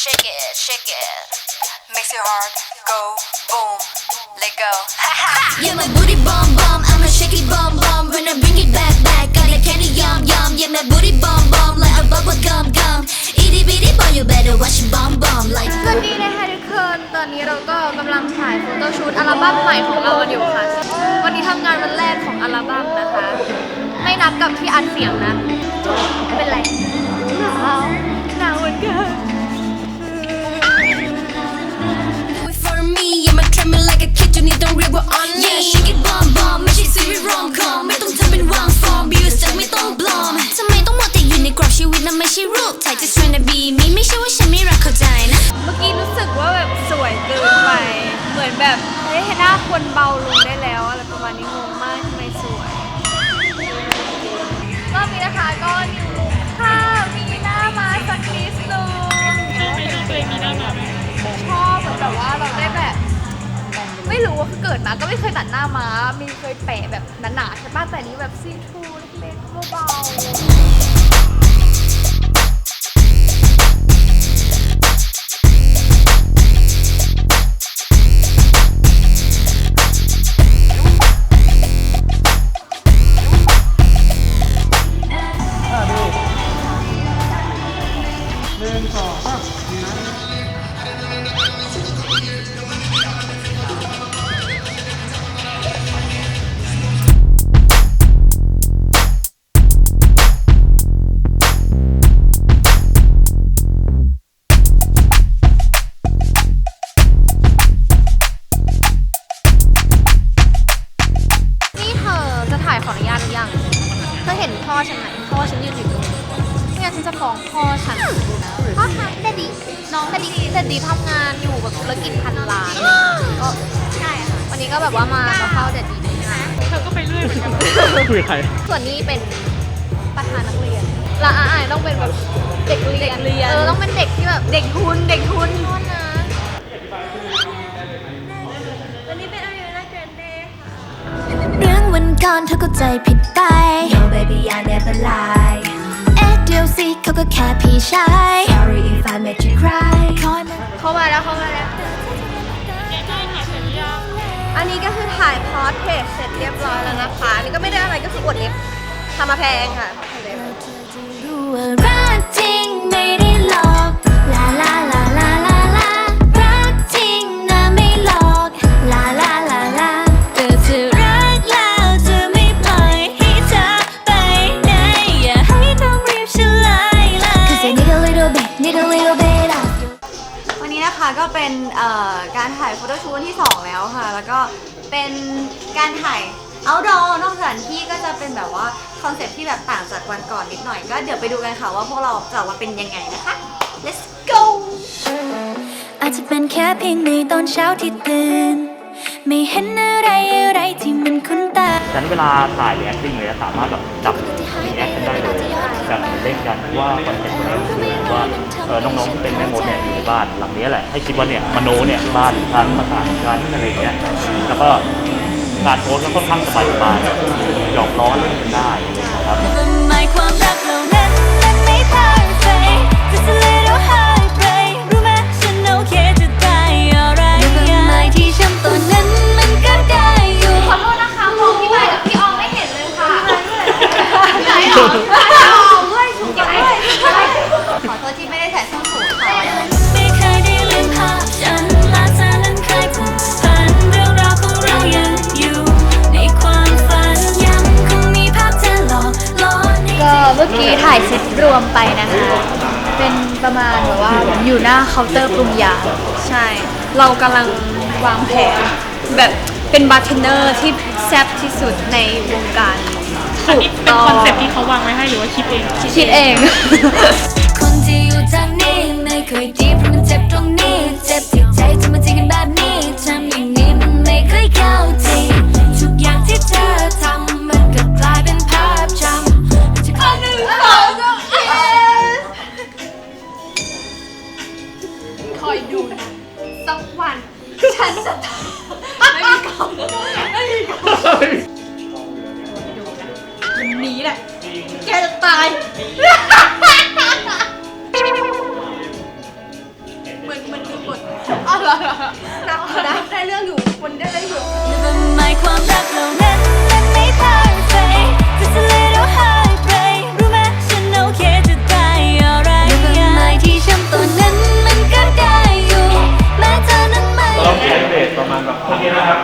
shake it, shake it. Makes your heart go boom. Let go. Ha ha. Yeah, my booty bomb bomb, I'm a shaky bomb bomb. When I bring it back back, got a candy yum yum. Yeah, my booty bomb bomb like a bubble gum gum. Itty bitty boy, you better watch it bomb bomb like. สวัสดีนะคะทุกคนตอนนี้เราก็กำลังถ่ายโฟโต้ชูตอัลบั้มใหม่ของเรากันอยู่ค่ะ วันนี้ทำงานวันแรกของอัลบั้มนะคะ ไม่นับกับที่อัดเสียงนะไม่เป็นไรหนาวหนาวเหมือนกัน like a kid, you need the river on me. Yeah, shake it bomb bomb, ไม่ใช่ซีรีส์ rom com ไม่ต้องทำเป็นวางฟอร์มบิวสักไม่ต้องปลอมทำไมต้องมัวแต่อยู่ในกรอบชีวิตนั้นไม่ใช่รูปถ่าย just tryna be me ไม่ใช่ว่าฉันไม่รักเข้าใจนะ เมื่อกี้รู้สึกว่าแบบสวยเกินไป เหมือนแบบเฮ้ยหน้าควรเบาลงได้แล้วอะไรประมาณนี้งงมากทำไมสวย รอบนี้นะคะก็นิ กิดมาก็ไม่เคยตัดหน้ามามีเคยแปะแบบหนาๆใช่ป่ะแต่อันนี้แบบซีทูเล็กๆเบาๆ จะฟ้องพ่อฉันพ่อคะเดดดี้น้องเดดดี้เดดดี้ทำงานอยู่แบบธุรกิจพันล้านก็ใช่ค่ะวันนี้ก็แบบว่ามามาเฝ้าเดดดี้นะเธอก็ไปเรื่อยเหมือนกันคุยกับใครส่วนนี้เป็นประธานนักเรียนและอาอายต้องเป็นแบบเด็กเรียนเออต้องเป็นเด็กที่แบบเด็กทุนเด็กทุนโทษนะวันนี้เป็นอายุนักเรียนเดย์ค่ะเรื่องวันก่อนเธอก็ใจผิดไป No baby I never lie เอ๊ะเดี๋ยวสิเขาก็แค่พี่ชาย Sorry if I made you cry คอยมาเข้ามาแล้วเข้ามาแล้ว อันนี้ก็คือถ่ายพอร์ตเพจเสร็จเรียบร้อยแล้วนะคะอันนี่ก็ไม่ได้อะไรก็คืออวดเล็บทำมาแพงค่ะเล็บ รู้ว่ารักจริง ก็เป็นเอ่อการถ่ายโฟโต้ชูตวันที่ 2 แล้วค่ะ แล้วก็เป็นการถ่าย outdoor นอกสถานที่ก็จะเป็นแบบว่าคอนเซ็ปต์ที่แบบต่างจากวันก่อนนิดหน่อย ก็เดี๋ยวไปดูกันค่ะว่าพวกเราจะออกมาเป็นยังไงนะคะ let's go อาจจะเป็นแค่เพียงในตอนเช้าที่ตื่น ไม่เห็นอะไรอะไรที่มันคุ้นตา ฉะนั้นเวลาถ่ายหรือ acting เลยสามารถแบบจับรีแอค กันเล่นกันว่าคอนเทนต์อะไรคือว่าเออน้องๆที่เป็นแม่มดเนี่ยอยู่ในบ้านหลังนี้แหละให้คิดว่าเนี่ยมโนเนี่ยบ้านทั้งภาษาคันอะไรอย่างเงี้ยแล้วก็การโพสก็ค่อนข้างสบายๆหยอกล้อเล่นกันได้นะครับายเซตรวมไปนะคะ เป็นประมาณแบบว่าอยู่หน้าเคาน์เตอร์ปรุงยา ใช่ เรากำลังวางแผนแบบเป็นบาร์เทนเนอร์ที่แซ่บที่สุดในวงการอันนี้เป็นคอนเซ็ปต์ที่เขาวางไว้ให้หรือว่าคิดเองคิดเอง คนที่อยู่ทางนี้ไม่เคยดีเพราะมันเจ็บตรงนี้ เจ็บที่ใจทำไมจริงกันแบบนี้ทำอย่างนี้มันไม่เคยเข้าใจทุกอย่างที่เธอ นนี้แหละ แกจะตายนับได้ได้เรื่องอยู่คนได้เรื่องอยู่หมายความรักเหล่านั้นมันไม่ perfect just a little heartbreak รู้ไหมฉันโอเคจะได้อะไรไม้ที่ช้ำตัวนั้นมันก็ได้อยู่ แม้เธอนั้นไม่ต้องใช้เบสประมาณแบบโอเคนะครับ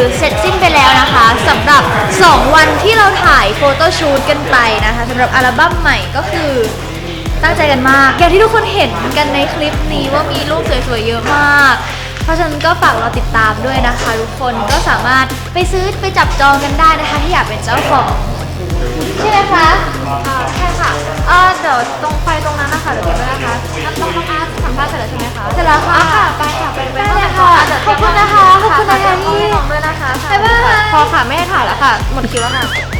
คือเสร็จสิ้นไปแล้วนะคะสำหรับ 2 วันที่เราถ่ายโฟโต้ชูตกันไปนะคะสำหรับอัลบั้มใหม่ก็คือตั้งใจกันมาก อย่างที่ทุกคนเห็นกันในคลิปนี้ว่ามีรูปสวยๆเยอะมาก เพราะฉะนั้นก็ฝากเราติดตามด้วยนะคะทุกคนก็สามารถไปซื้อไปจับจองกันได้นะคะที่อยากเป็นเจ้าของใช่ไหมคะอ่าใช่ค่ะเออเดี๋ยวตรงไฟตรงนั้นนะคะเดี๋ยวเก็บไว้นะคะน้ำต้องน้องอาร์ตสัมภาษณ์เสร็จแล้วใช่ไหมคะเสร็จแล้วค่ะไปค่ะไปไปเลยค่ะขอบคุณนะคะขอบคุณ นะคะที่น้องด้วยนะคะบ๊ายบายพอค่ะ ไม่ให้ถ่ายแล้วค่ะ หมดคิวแล้วค่ะ